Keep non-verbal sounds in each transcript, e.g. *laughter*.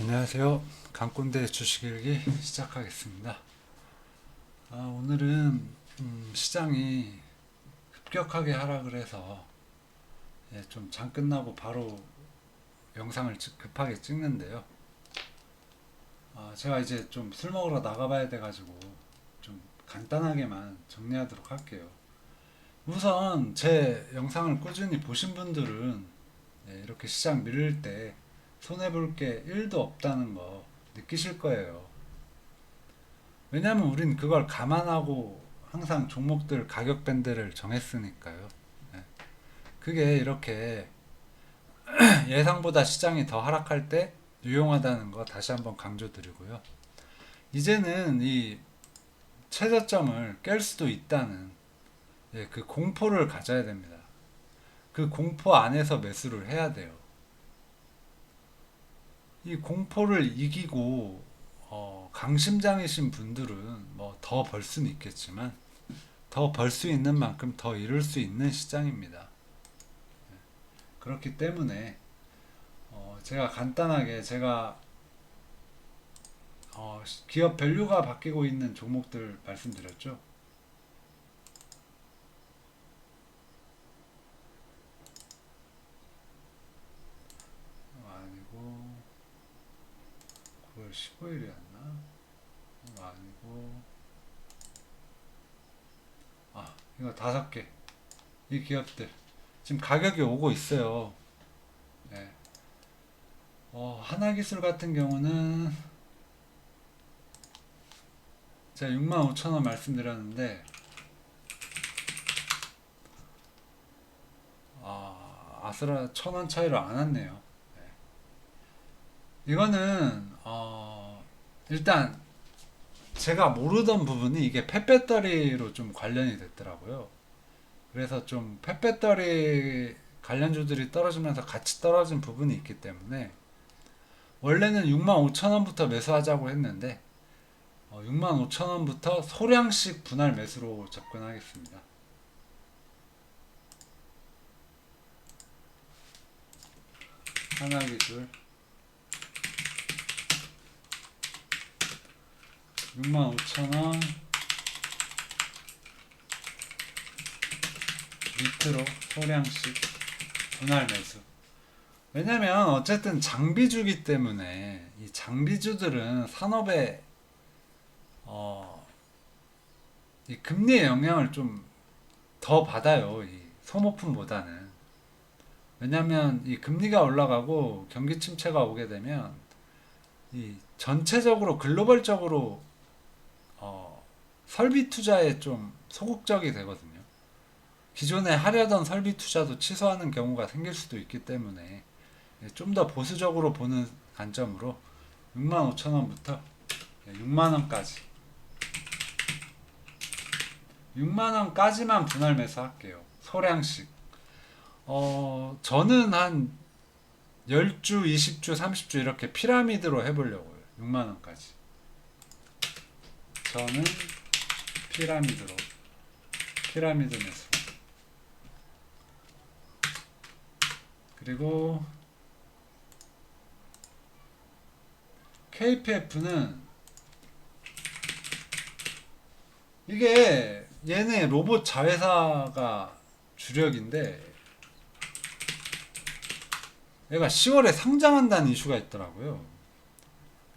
안녕하세요. 강꼰대 주식일기 시작하겠습니다. 아, 오늘은 음, 시장이 급격하게 하락을 해서 예, 좀장 끝나고 바로 영상을 찍- 급하게 찍는데요. 아, 제가 이제 좀 술 먹으러 나가봐야 돼가지고 좀 간단하게만 정리하도록 할게요. 우선 제 영상을 꾸준히 보신 분들은 예, 이렇게 시장 밀릴 때 손해볼 게 1도 없다는 거 느끼실 거예요. 왜냐면 우린 그걸 감안하고 항상 종목들 가격 밴드를 정했으니까요. 네. 그게 이렇게 *clears throat* 예상보다 시장이 더 하락할 때 유용하다는 거 다시 한번 강조드리고요. 이제는 이 최저점을 깰 수도 있다는 예, 그 공포를 가져야 됩니다. 그 공포 안에서 매수를 해야 돼요. 이 공포를 이기고 어, 강심장이신 분들은 뭐 더 벌 수는 있겠지만 더 벌 수 있는 만큼 더 잃을 수 있는 시장입니다. 네. 그렇기 때문에 어, 제가 간단하게 제가 어, 시- 기업 밸류가 바뀌고 있는 종목들 말씀드렸죠. 어, 아니고 9월 15일이었나? 아니고 아 이거 다섯 개 이 기업들 지금 가격이 오고 있어요. 네. 어, 하나기술 같은 경우는 제가 65,000원 말씀드렸는데 아, 아스라 1,000원 차이로 안 왔네요. 이거는 어, 일단 제가 모르던 부분이 이게 펫배터리로 좀 관련이 됐더라고요. 그래서 좀 펫배터리 관련주들이 떨어지면서 같이 떨어진 부분이 있기 때문에 원래는 65,000원부터 매수하자고 했는데 어, 65,000원부터 소량씩 분할 매수로 접근하겠습니다. 하나 기술 65,000원 밑으로 소량씩 분할 매수. 왜냐면 어쨌든 장비주기 때문에 이 장비주들은 산업에 어, 이 금리의 영향을 좀 더 받아요. 이 소모품보다는. 왜냐면 이 금리가 올라가고 경기 침체가 오게 되면 이 전체적으로 글로벌적으로 어, 설비 투자에 좀 소극적이 되거든요. 기존에 하려던 설비 투자도 취소하는 경우가 생길 수도 있기 때문에 좀 더 보수적으로 보는 관점으로 65,000원부터 6만원까지 6만원까지만 분할 매수할게요. 소량씩. 어, 저는 한 10주, 20주, 30주 이렇게 피라미드로 해보려고요. 6만원까지. 저는 피라미드로. 피라미드 매수. 그리고 KPF는 이게 얘네 로봇 자회사가 주력인데 얘가 10월에 상장한다는 이슈가 있더라고요.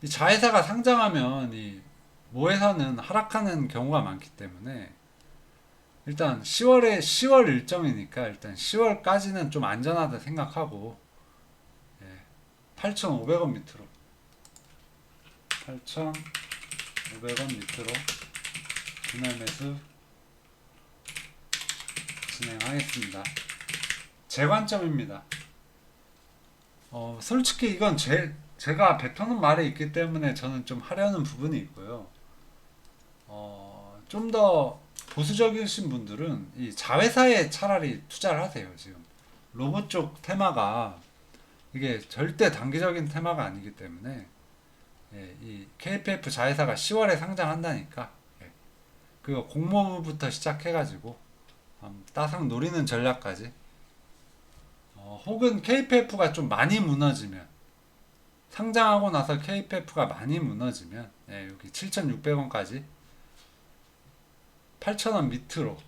이 자회사가 상장하면 이 모회사는 하락하는 경우가 많기 때문에 일단 10월에 10월 일정이니까 일단 10월까지는 좀 안전하다 생각하고 예, 8,500원 밑으로 8,500원 밑으로 분할 매수 진행하겠습니다. 제 관점입니다. 어, 솔직히 이건 제, 제가 뱉어놓은 말이 있기 때문에 저는 좀 하려는 부분이 있고요. 어, 좀더 보수적이신 분들은 이 자회사에 차라리 투자를 하세요, 지금. 로봇 쪽 테마가 이게 절대 단기적인 테마가 아니기 때문에 예, 이 KPF 자회사가 10월에 상장한다니까 예, 그거 공모부터 시작해가지고 음, 따상 노리는 전략까지 어, 혹은 KPF가 좀 많이 무너지면 상장하고 나서 KPF가 많이 무너지면 예, 여기 7,600원까지 8,000원 밑으로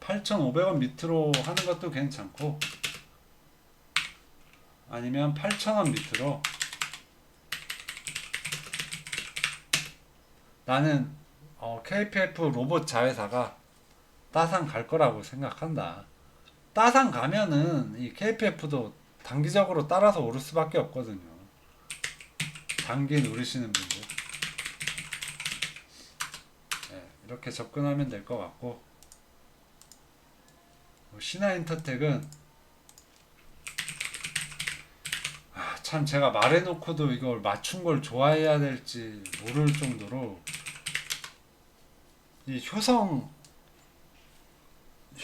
8,500원 밑으로 하는 것도 괜찮고 아니면 8,000원 밑으로 나는 어, KPF 로봇 자회사가 따상 갈 거라고 생각한다. 따상 가면은 이 KPF도 단기적으로 따라서 오를 수밖에 없거든요. 단기 누리시는 분들. 네, 이렇게 접근하면 될 것 같고 뭐 신화인터텍은 아, 참 제가 말해놓고도 이걸 맞춘 걸 좋아해야 될지 모를 정도로 이 효성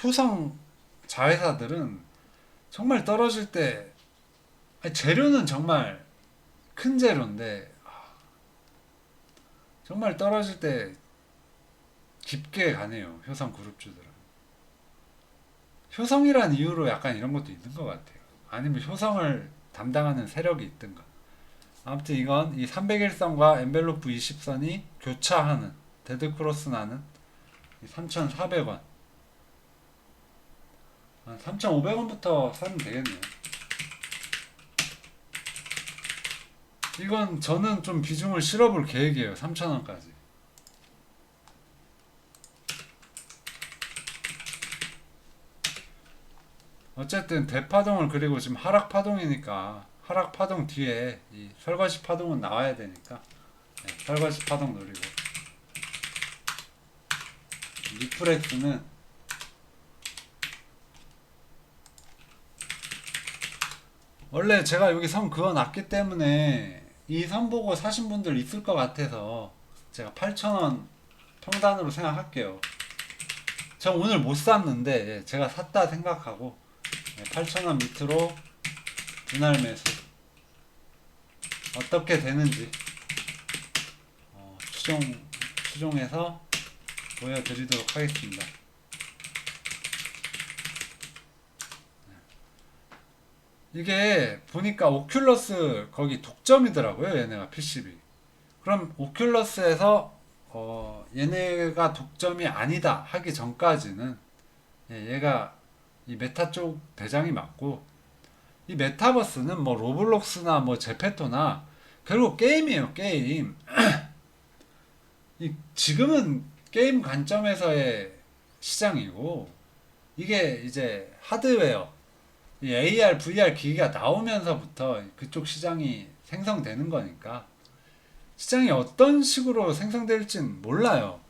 효성 자회사들은 정말 떨어질 때 재료는 정말 큰 재료인데 아, 정말 떨어질 때 깊게 가네요 효성 그룹주들은 효성이란 이유로 약간 이런 것도 있는 것 같아요 아니면 효성을 담당하는 세력이 있든가 아무튼 이건 이 301선과 엔벨로프 20선이 교차하는 데드크로스 나는 3,400원 한 3,500원부터 사면 되겠네요. 이건 저는 좀 비중을 실어볼 계획이에요. 3,000원까지. 어쨌든 대파동을 그리고 지금 하락 파동이니까 하락 파동 뒤에 이 설거지 파동은 나와야 되니까 네, 설거지 파동 노리고 리프렉스는 원래 제가 여기 선 그어놨기 때문에 이 선 보고 사신 분들 있을 것 같아서 제가 8,000원 평단으로 생각할게요. 저 오늘 못 샀는데 예, 제가 샀다 생각하고 8,000원 밑으로 분할 매수. 어떻게 되는지 어, 추종 추종해서 보여드리도록 하겠습니다. 이게 보니까 오큘러스 거기 독점이더라고요 얘네가 PCB 그럼 오큘러스에서 어 얘네가 독점이 아니다 하기 전까지는 예, 얘가 이 메타 쪽 대장이 맞고 이 메타버스는 뭐 로블록스나 뭐 제페토나 결국 게임이에요 게임 *clears throat* 이 지금은 게임 관점에서의 시장이고 이게 이제 하드웨어 이 AR, VR 기기가 나오면서부터 그쪽 시장이 생성되는 거니까 시장이 어떤 식으로 생성될진 몰라요.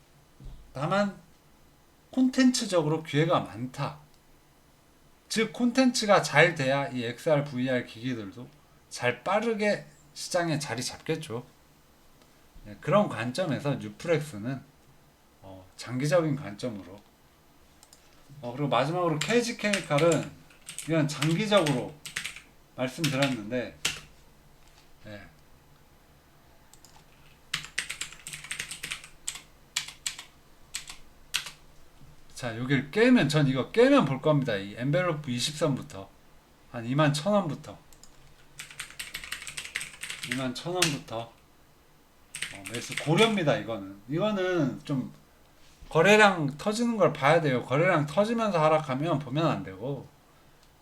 다만 콘텐츠적으로 기회가 많다. 즉 콘텐츠가 잘 돼야 이 XR, VR 기기들도 잘 빠르게 시장에 자리 잡겠죠. 네, 그런 관점에서 뉴프렉스는 어, 장기적인 관점으로 어, 그리고 마지막으로 KG 케미칼은 이건 장기적으로 말씀드렸는데 예. 자 여기를 깨면 전 이거 깨면 볼 겁니다. 이 엔벨로프 20선부터. 한 2만 1000원부터. 2만 1000원부터. 어, 매수 고려입니다 이거는. 이거는 좀 거래량 터지는 걸 봐야 돼요. 거래량 터지면서 하락하면 보면 안 되고.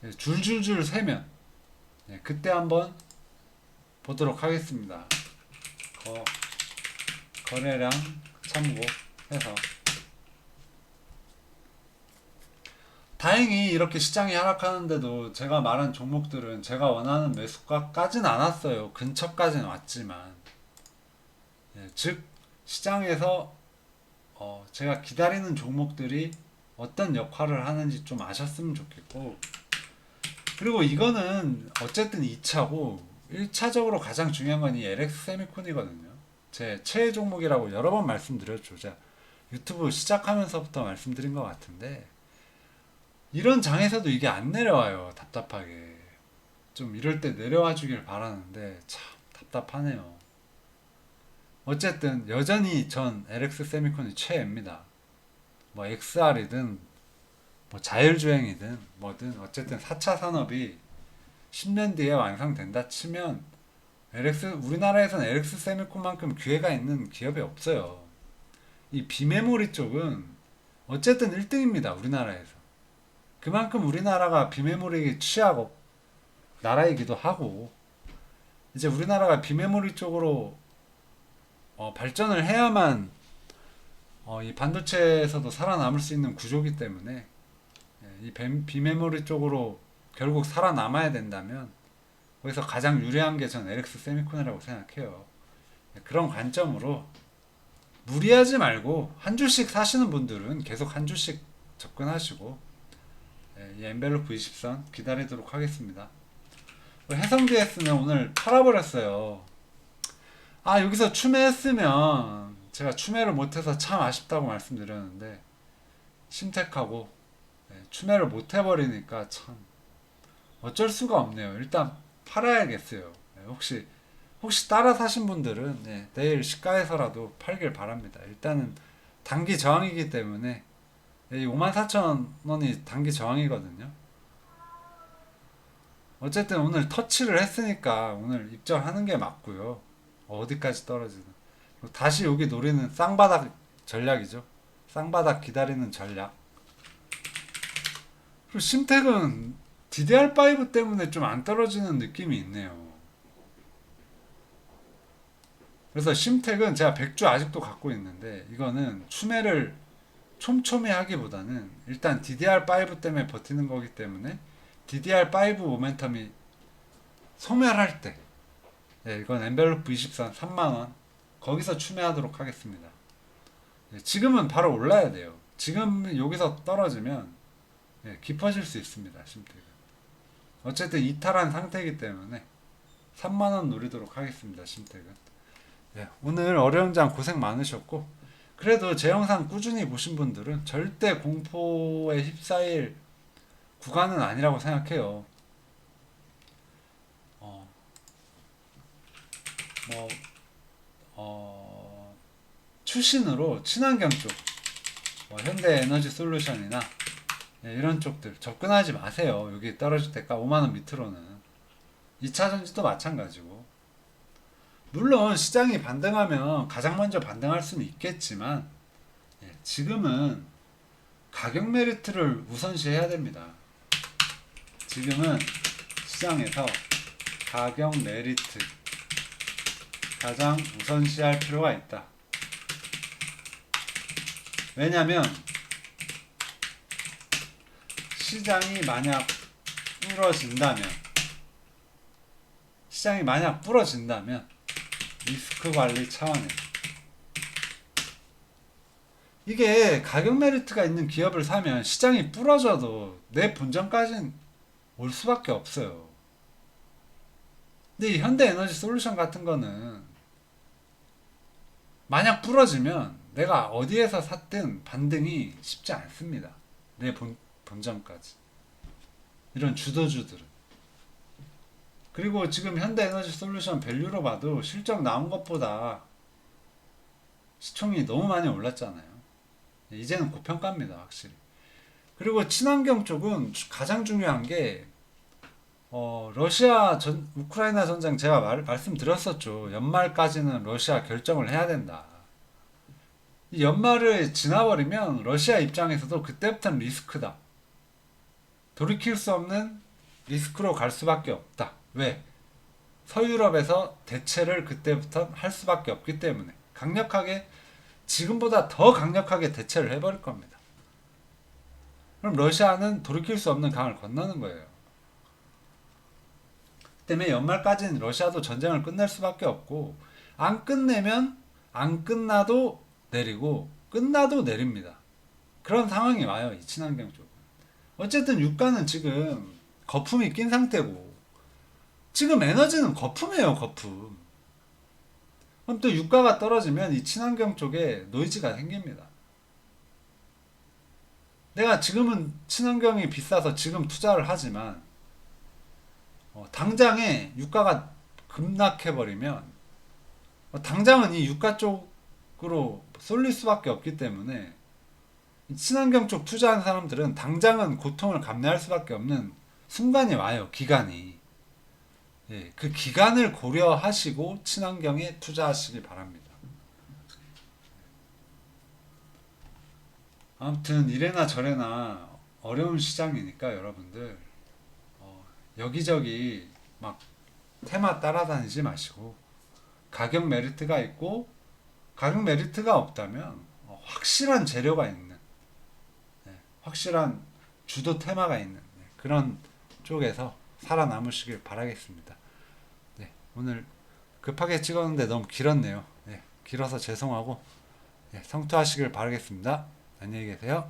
예, 줄줄줄 세면. 네, 그때 한번 보도록 하겠습니다. 거, 거래량 참고해서 다행히 이렇게 시장이 하락하는데도 제가 말한 종목들은 제가 원하는 매수가까지는 않았어요. 근처까지는 왔지만 예, 즉 시장에서 어, 제가 기다리는 종목들이 어떤 역할을 하는지 좀 아셨으면 좋겠고 그리고 이거는 어쨌든 2차고 1차적으로 가장 중요한 건 이 LX 세미콘이거든요. 제 최애 종목이라고 여러 번 말씀드렸죠. 제가 유튜브 시작하면서부터 말씀드린 것 같은데 이런 장에서도 이게 안 내려와요. 답답하게. 좀 이럴 때 내려와 주길 바라는데 참 답답하네요. 어쨌든 여전히 전 LX 세미콘이 최애입니다. 뭐 XR이든 뭐 자율주행이든 뭐든 어쨌든 4차 산업이 10년 뒤에 완성된다 치면 LX 우리나라에서는 LX 세미콘만큼 기회가 있는 기업이 없어요. 이 비메모리 쪽은 어쨌든 1등입니다. 우리나라에서. 그만큼 우리나라가 비메모리 취약 나라이기도 하고 이제 우리나라가 비메모리 쪽으로 어, 발전을 해야만 어, 이 반도체에서도 살아남을 수 있는 구조기 때문에 예, 이 뱀- 비메모리 쪽으로 결국 살아남아야 된다면 거기서 가장 유리한 게 전 LX 세미콘이라고 생각해요. 예, 그런 관점으로 무리하지 말고 한 주씩 사시는 분들은 계속 한 주씩 접근하시고 예, 이 엔벨로프 20선 기다리도록 하겠습니다. 뭐 해성 DS는 오늘 팔아버렸어요. 아 여기서 추매했으면 제가 추매를 못해서 참 아쉽다고 말씀드렸는데 심택하고 예, 추매를 못해버리니까 참 어쩔 수가 없네요. 일단 팔아야겠어요. 예, 혹시 혹시 따라 사신 분들은 예, 내일 시가에서라도 팔길 바랍니다. 일단은 단기 저항이기 때문에 54,000원이 단기 저항이거든요. 어쨌든 오늘 터치를 했으니까 오늘 입절하는 게 맞고요. 어디까지 떨어지든 다시 여기 노리는 쌍바닥 전략이죠. 쌍바닥 기다리는 전략. 그리고 심택은 DDR5 때문에 좀 안 떨어지는 느낌이 있네요. 그래서 심택은 제가 100주 아직도 갖고 있는데 이거는 추매를 촘촘히 하기보다는 일단 DDR5 때문에 버티는 거기 때문에 DDR5 모멘텀이 소멸할 때 예, 이건 엔벨로프 23 3만원 거기서 추매하도록 하겠습니다. 예, 지금은 바로 올라야 돼요. 지금 여기서 떨어지면 예, 깊어질 수 있습니다. 심택은. 어쨌든 이탈한 상태이기 때문에 3만원 노리도록 하겠습니다. 심택은. 예, 오늘 어려운 장 고생 많으셨고 그래도 제 영상 꾸준히 보신 분들은 절대 공포에 휩싸일 구간은 아니라고 생각해요. 어, 뭐, 어, 출신으로 친환경 쪽, 뭐 현대 에너지 솔루션이나 예, 이런 쪽들 접근하지 마세요. 여기 떨어질 때가 5만원 밑으로는. 2차 전지도 마찬가지고. 물론 시장이 반등하면 가장 먼저 반등할 수는 있겠지만 예, 지금은 가격 메리트를 우선시해야 됩니다. 지금은 시장에서 가격 메리트 가장 우선시할 필요가 있다. 왜냐면 시장이 만약 부러진다면 시장이 만약 부러진다면 리스크 관리 차원에서 이게 가격 메리트가 있는 기업을 사면 시장이 부러져도 내 본전까지는 올 수밖에 없어요. 근데 이 현대 에너지 솔루션 같은 거는 만약 부러지면 내가 어디에서 샀든 반등이 쉽지 않습니다. 내 본, 본전까지. 이런 주도주들은. 그리고 지금 현대에너지 솔루션 밸류로 봐도 실적 나온 것보다 시총이 너무 많이 올랐잖아요. 이제는 고평가입니다, 확실히. 그리고 친환경 쪽은 주- 가장 중요한 게 어, 러시아 전 우크라이나 전쟁 제가 말, 말씀드렸었죠. 연말까지는 러시아 결정을 해야 된다. 이 연말을 지나버리면 러시아 입장에서도 그때부터는 리스크다. 돌이킬 수 없는 리스크로 갈 수밖에 없다. 왜? 서유럽에서 대체를 그때부터 할 수밖에 없기 때문에 강력하게 지금보다 더 강력하게 대체를 해버릴 겁니다. 그럼 러시아는 돌이킬 수 없는 강을 건너는 거예요. 때문에 연말까지는 러시아도 전쟁을 끝낼 수밖에 없고 안 끝내면 안 끝나도 내리고 끝나도 내립니다. 그런 상황이 와요. 이 친환경 쪽은. 어쨌든 유가는 지금 거품이 낀 상태고 지금 에너지는 거품이에요. 거품. 그럼 또 유가가 떨어지면 이 친환경 쪽에 노이즈가 생깁니다. 내가 지금은 친환경이 비싸서 지금 투자를 하지만 어, 당장에 유가가 급락해버리면 어, 당장은 이 유가 쪽으로 쏠릴 수밖에 없기 때문에 이 친환경 쪽 투자한 사람들은 당장은 고통을 감내할 수밖에 없는 순간이 와요. 기간이. 예, 그 기간을 고려하시고 친환경에 투자하시길 바랍니다. 아무튼 이래나 저래나 어려운 시장이니까 여러분들 어, 여기저기 막 테마 따라다니지 마시고 가격 메리트가 있고 가격 메리트가 없다면 어, 확실한 재료가 있는 네, 확실한 주도 테마가 있는 네, 그런 쪽에서 살아남으시길 바라겠습니다. 네, 오늘 급하게 찍었는데 너무 길었네요. 네, 길어서 죄송하고 네, 성투하시길 바라겠습니다. 안녕히 계세요.